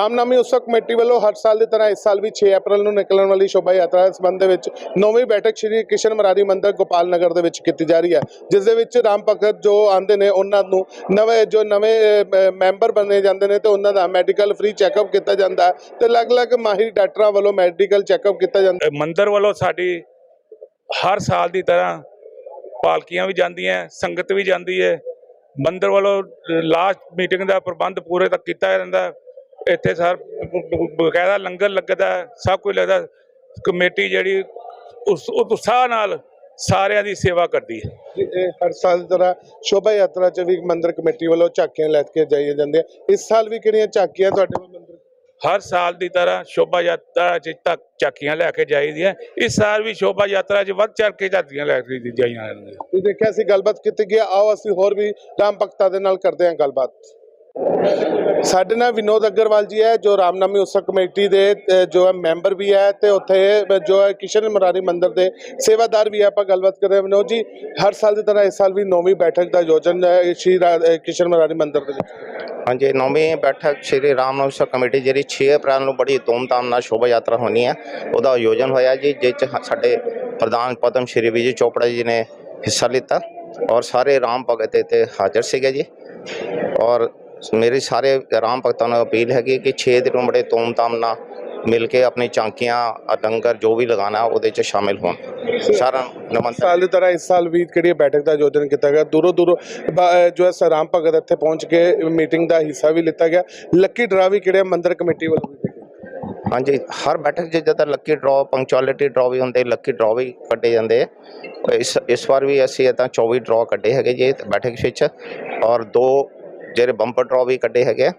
ਰਾਮਨਾਮੀ ਉਤਸਵ ਕਮੇਟੀ ਵੱਲੋਂ ਹਰ ਸਾਲ ਦੀ ਤਰ੍ਹਾਂ ਇਸ ਸਾਲ ਵੀ 6 ਅਪ੍ਰੈਲ ਨੂੰ ਨਿਕਲਣ ਵਾਲੀ ਸ਼ੋਭਾ ਯਾਤਰਾ ਦੇ ਸੰਬੰਧ ਦੇ ਵਿੱਚ ਨੌਵੀਂ ਬੈਠਕ ਸ਼੍ਰੀ ਕਿਸ਼ਨ ਮਰਾਰੀ ਮੰਦਰ ਗੋਪਾਲ ਨਗਰ ਦੇ ਵਿੱਚ ਕੀਤੀ ਜਾ ਰਹੀ ਹੈ, ਜਿਸ ਦੇ ਵਿੱਚ ਰਾਮ ਭਗਤ ਜੋ ਆਂਦੇ ਨੇ, ਉਹਨਾਂ ਨੂੰ ਨਵੇਂ ਜੋ ਨਵੇਂ ਮੈਂਬਰ ਬਣੇ ਜਾਂਦੇ ਨੇ ਤੇ ਉਹਨਾਂ ਦਾ ਮੈਡੀਕਲ ਫ੍ਰੀ ਚੈੱਕਅਪ ਕੀਤਾ ਜਾਂਦਾ ਹੈ ਤੇ ਅਲੱਗ-ਅਲੱਗ ਮਾਹਿਰ ਡਾਕਟਰਾਂ ਵੱਲੋਂ ਮੈਡੀਕਲ ਚੈੱਕਅਪ ਕੀਤਾ ਜਾਂਦਾ ਮੰਦਰ ਵੱਲੋਂ ਸਾਡੀ ਹਰ ਸਾਲ ਦੀ ਤਰ੍ਹਾਂ ਪਾਲਕੀਆਂ ਵੀ ਜਾਂਦੀਆਂ ਸੰਗਤ ਵੀ ਜਾਂਦੀ ਹੈ। ਮੰਦਰ ਵੱਲੋਂ ਲਾਸਟ ਮੀਟਿੰਗ ਦਾ ਪ੍ਰਬੰਧ ਪੂਰੇ ਤੱਕ ਕੀਤਾ ਜਾਂਦਾ ਇੱਥੇ ਸਰ ਬਕਾਇਦਾ ਲੰਗਰ ਲੱਗਦਾ ਸਭ ਕੁਝ ਲੱਗਦਾ ਕਮੇਟੀ ਜਿਹੜੀ ਉਸ ਉਤਸ਼ਾਹ ਨਾਲ ਸਾਰਿਆਂ ਦੀ ਸੇਵਾ ਕਰਦੀ ਹੈ। ਹਰ ਸਾਲ ਦੀ ਤਰ੍ਹਾਂ ਸ਼ੋਭਾ ਯਾਤਰਾ 'ਚ ਵੀ ਮੰਦਿਰ ਕਮੇਟੀ ਵੱਲੋਂ ਝਾਕੀਆਂ ਲੈ ਕੇ ਜਾਈਆਂ ਜਾਂਦੀਆਂ। ਇਸ ਸਾਲ ਵੀ ਕਿਹੜੀਆਂ ਝਾਕੀਆਂ ਤੁਹਾਡੇ ਮੰਦਿਰ? ਹਰ ਸਾਲ ਦੀ ਤਰ੍ਹਾਂ ਸ਼ੋਭਾ ਯਾਤਰਾ 'ਚ ਤੱਕ ਝਾਕੀਆਂ ਲੈ ਕੇ ਜਾਈਦੀਆਂ। ਇਸ ਸਾਲ ਵੀ ਸ਼ੋਭਾ ਯਾਤਰਾ 'ਚ ਵੱਧ ਚੜ ਕੇ ਝਾਕੀਆਂ ਲੈ ਕੇ ਜਾਈਆਂ ਜਾਂਦੀਆਂ। ਤੁਸੀਂ ਦੇਖਿਆ ਸੀ ਗੱਲਬਾਤ ਕੀਤੀ ਹੈ। ਆਓ ਅਸੀਂ ਹੋਰ ਵੀ ਰਾਮ ਭਗਤਾਂ ਦੇ ਨਾਲ ਕਰਦੇ ਹਾਂ ਗੱਲਬਾਤ। ਸਾਡੇ ਨਾਲ ਵਿਨੋਦ ਅਗਰਵਾਲ ਜੀ ਹੈ, ਜੋ ਰਾਮਨਾਮੀ ਉਤਸਵ ਕਮੇਟੀ ਦੇ ਜੋ ਹੈ ਮੈਂਬਰ ਵੀ ਹੈ ਤੇ ਉੱਥੇ ਜੋ ਹੈ ਕਿਸ਼ਨ ਮੁਰਾਰੀ ਮੰਦਿਰ ਦੇ ਸੇਵਾਦਾਰ ਵੀ ਹੈ, ਆਪਾਂ ਗੱਲਬਾਤ ਕਰਦੇ ਹਾਂ। ਵਿਨੋਦ ਜੀ, ਹਰ ਸਾਲ ਦੀ ਤਰ੍ਹਾਂ ਇਸ ਸਾਲ ਵੀ ਨੌਵੀਂ ਬੈਠਕ ਦਾ ਆਯੋਜਨ ਸ਼੍ਰੀ ਰਾ- ਕਿਸ਼ਨ ਮੁਰਾਰੀ ਮੰਦਿਰ ਦੇ ਹਾਂਜੀ, ਨੌਵੀਂ ਬੈਠਕ ਸ਼੍ਰੀ ਰਾਮ ਨੌਮੀ ਉਤਸਵ ਕਮੇਟੀ, ਜਿਹੜੀ 6 ਅਪ੍ਰੈਲ ਨੂੰ ਬੜੀ ਧੂਮਧਾਮ ਨਾਲ ਸ਼ੋਭਾ ਯਾਤਰਾ ਹੋਣੀ ਹੈ, ਉਹਦਾ ਆਯੋਜਨ ਹੋਇਆ ਜੀ ਜਿਸ 'ਚ ਸਾਡੇ ਪ੍ਰਧਾਨ ਪਦਮ ਸ਼੍ਰੀ ਵਿਜੇ ਚੋਪੜਾ ਜੀ ਨੇ ਹਿੱਸਾ ਲਿੱਤਾ ਔਰ ਸਾਰੇ ਰਾਮ ਭਗਤ ਇੱਥੇ ਹਾਜ਼ਰ ਸੀਗੇ ਜੀ ਔਰ ਮੇਰੀ ਸਾਰੇ ਰਾਮ ਭਗਤਾਂ ਨੂੰ ਅਪੀਲ ਹੈਗੀ ਕਿ 6 ਦਿਨ ਬੜੇ ਧੂਮਧਾਮ ਨਾਲ ਮਿਲ ਕੇ ਆਪਣੀ ਚਾਂਕੀਆਂ ਲੰਗਰ ਜੋ ਵੀ ਲਗਾਣਾ ਉਹਦੇ 'ਚ ਸ਼ਾਮਿਲ ਹੋਣ। ਸਾਰਾ ਨਮਨ ਸਾਲ ਦੀ ਤਰ੍ਹਾਂ ਇਸ ਸਾਲ ਵੀ ਕਿਹੜੀ ਬੈਠਕ ਦਾ ਆਯੋਜਨ ਕੀਤਾ ਗਿਆ? ਦੂਰੋਂ ਦੂਰੋਂ ਜੋ ਹੈ ਸ- ਰਾਮ ਭਗਤ ਇੱਥੇ ਪਹੁੰਚ ਕੇ ਮੀਟਿੰਗ ਦਾ ਹਿੱਸਾ ਵੀ ਲਿੱਤਾ ਗਿਆ। ਲੱਕੀ ਡਰਾ ਵੀ ਕਿਹੜੇ ਮੰਦਿਰ ਕਮੇਟੀ ਵੱਲੋਂ। ਹਾਂਜੀ ਹਰ ਬੈਠਕ 'ਚ ਜਦੋਂ ਲੱਕੀ ਡਰਾਅ ਪੰਕਚੁਅਲਿਟੀ ਡਰਾਅ ਵੀ ਹੁੰਦੇ ਲੱਕੀ ਡਰਾਅ ਵੀ ਕੱਢੇ ਜਾਂਦੇ। ਇਸ ਇਸ ਵਾਰ ਵੀ ਅਸੀਂ ਤਾਂ 24 ਡਰਾਅ ਕੱਢੇ ਹੈਗੇ ਜੀ ਬੈਠਕ ਵਿੱਚ। ਔਰ ਦੋ ਜਿਹੜੇ ਬੰਪਰ ਡਰਾਅ ਵੀ ਕੱਢੇ ਹੈਗੇ ਆ।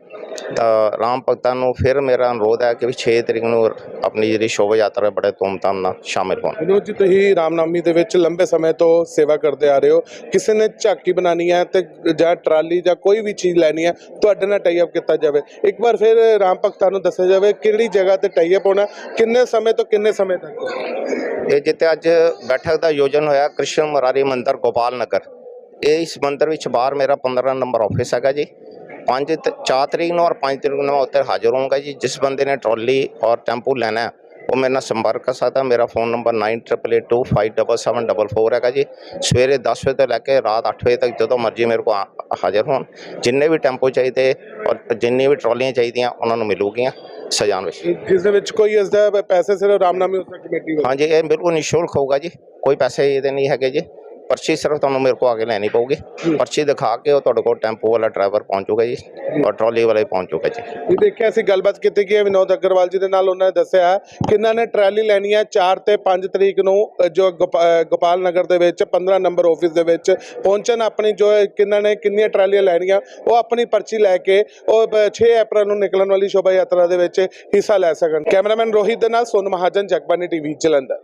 ਤਾਂ ਰਾਮ ਭਗਤਾਂ ਨੂੰ ਫਿਰ ਮੇਰਾ ਅਨੁਰੋਧ ਹੈ ਕਿ ਵੀ 6 ਤਰੀਕ ਨੂੰ ਆਪਣੀ ਜਿਹੜੀ ਸ਼ੋਭਾ ਯਾਤਰਾ ਬੜੇ ਧੂਮਧਾਮ ਨਾਲ ਸ਼ਾਮਿਲ ਹੋਣ। ਵਿਨੋਦ ਜੀ ਤੁਸੀਂ ਰਾਮਨਾਮੀ ਦੇ ਵਿੱਚ ਲੰਬੇ ਸਮੇਂ ਤੋਂ ਸੇਵਾ ਕਰਦੇ ਆ ਰਹੇ ਹੋ। ਕਿਸੇ ਨੇ ਝਾਕੀ ਬਣਾਣੀ ਹੈ ਤੇ ਜਾਂ ਟਰਾਲੀ ਜਾਂ ਕੋਈ ਵੀ ਚੀਜ਼ ਲੈਣੀ ਹੈ ਤੁਹਾਡੇ ਨਾਲ ਟਾਈ ਅਪ ਕੀਤਾ ਜਾਵੇ। ਇੱਕ ਵਾਰ ਫਿਰ ਰਾਮ ਭਗਤਾਂ ਨੂੰ ਦੱਸਿਆ ਜਾਵੇ ਕਿਹੜੀ ਜਗ੍ਹਾ ਤੇ ਟਾਈ ਅਪ ਹੋਣਾ ਕਿੰਨੇ ਸਮੇਂ ਤੋਂ ਕਿੰਨੇ ਸਮੇਂ ਤੱਕ? ਇਹ ਜਿੱਥੇ ਅੱਜ ਬੈਠਕ ਦਾ ਆਯੋਜਨ ਹੋਇਆ ਕ੍ਰਿਸ਼ਨ ਮੁਰਾਰੀ ਮੰਦਿਰ ਗੋਪਾਲ ਨਗਰ। ਇਹ ਇਸ ਮੰਦਿਰ ਵਿੱਚ ਬਾਹਰ ਮੇਰਾ 15 ਨੰਬਰ ਆਫਿਸ ਹੈਗਾ ਜੀ। 5 4 ਤਰੀਕ ਨੂੰ ਔਰ 5 ਤਰੀਕ ਨੂੰ ਮੈਂ ਉੱਥੇ ਹਾਜ਼ਰ ਹੋਊਂਗਾ ਜੀ। ਜਿਸ ਬੰਦੇ ਨੇ ਟਰਾਲੀ ਔਰ ਟੈਂਪੂ ਲੈਣਾ ਹੈ ਉਹ ਮੇਰੇ ਨਾਲ ਸੰਪਰਕ ਕਰ ਸਕਦਾ। ਮੇਰਾ ਫੋਨ ਨੰਬਰ 9882577744 ਹੈਗਾ ਜੀ। ਸਵੇਰੇ 10 ਵਜੇ ਤੋਂ ਲੈ ਕੇ ਰਾਤ 8 ਵਜੇ ਤੱਕ ਜਦੋਂ ਮਰਜ਼ੀ ਮੇਰੇ ਕੋਲ ਹਾਜ਼ਰ ਹੋਣ। ਜਿੰਨੇ ਵੀ ਟੈਂਪੂ ਚਾਹੀਦੇ ਔਰ ਜਿੰਨੀ ਵੀ ਟਰਾਲੀਆਂ ਚਾਹੀਦੀਆਂ ਉਹਨਾਂ ਨੂੰ ਮਿਲੂਗੀਆਂ ਸਜਾਉਣ ਵਿੱਚ। ਜਿਸ ਦੇ ਵਿੱਚ ਕੋਈ ਇਸ ਦਾ ਪੈਸੇ ਸਿਰਫ ਰਾਮਨਾਮੀ ਉਤਸਵ ਕਮੇਟੀ ਹਾਂਜੀ ਇਹ ਬਿਲਕੁਲ ਨਿਸ਼ੁਲਕ ਹੋਊਗਾ ਜੀ। ਕੋਈ ਪੈਸੇ ਇਹਦੇ ਨਹੀਂ ਹੈਗੇ ਜੀ। ਪਰਚੀ ਸਿਰਫ ਤੁਹਾਨੂੰ ਮੇਰੇ ਕੋਲ ਆ ਕੇ ਲੈਣੀ ਪਊਗੀ। ਪਰਚੀ ਦਿਖਾ ਕੇ ਉਹ ਤੁਹਾਡੇ ਕੋਲ ਟੈਂਪੂ ਵਾਲਾ ਡਰਾਈਵਰ ਪਹੁੰਚੂਗਾ ਜੀ ਔਰ ਟਰਾਲੀ ਵਾਲਾ ਪਹੁੰਚੂਗਾ ਜੀ। ਇਹ ਦੇਖਿਆ ਅਸੀਂ ਗੱਲਬਾਤ ਕੀਤੀ ਹੈ ਵਿਨੋਦ ਅਗਰਵਾਲ ਜੀ ਦੇ ਨਾਲ ਉਹਨਾਂ ਨੇ ਦੱਸਿਆ ਕਿ ਇਹਨਾਂ ਨੇ ਟਰਾਲੀ ਲੈਣੀ ਹੈ 4 ਤੇ 5 ਤਰੀਕ ਨੂੰ ਜੋ ਗੋਪਾਲ ਨਗਰ ਦੇ ਵਿੱਚ 15 ਨੰਬਰ ਆਫਿਸ ਦੇ ਵਿੱਚ ਪਹੁੰਚਣ ਆਪਣੀ ਜੋ ਕਿੰਨਾਂ ਨੇ ਕਿੰਨੀਆਂ ਟਰਾਲੀਆਂ ਲੈਣੀਆਂ ਉਹ ਆਪਣੀ ਪਰਚੀ ਲੈ ਕੇ ਉਹ ਬ- 6 ਅਪ੍ਰੈਲ ਨੂੰ ਨਿਕਲਣ ਵਾਲੀ ਸ਼ੋਭਾ ਯਾਤਰਾ ਦੇ ਵਿੱਚ ਹਿੱਸਾ ਲੈ ਸਕਣ। ਕੈਮਰਾਮੈਨ ਰੋਹਿਤ ਦੇ ਨਾਲ ਸੋਨ ਮਹਾਜਨ ਜਗਬਾਨੀ ਟੀਵੀ ਜਲੰਧਰ।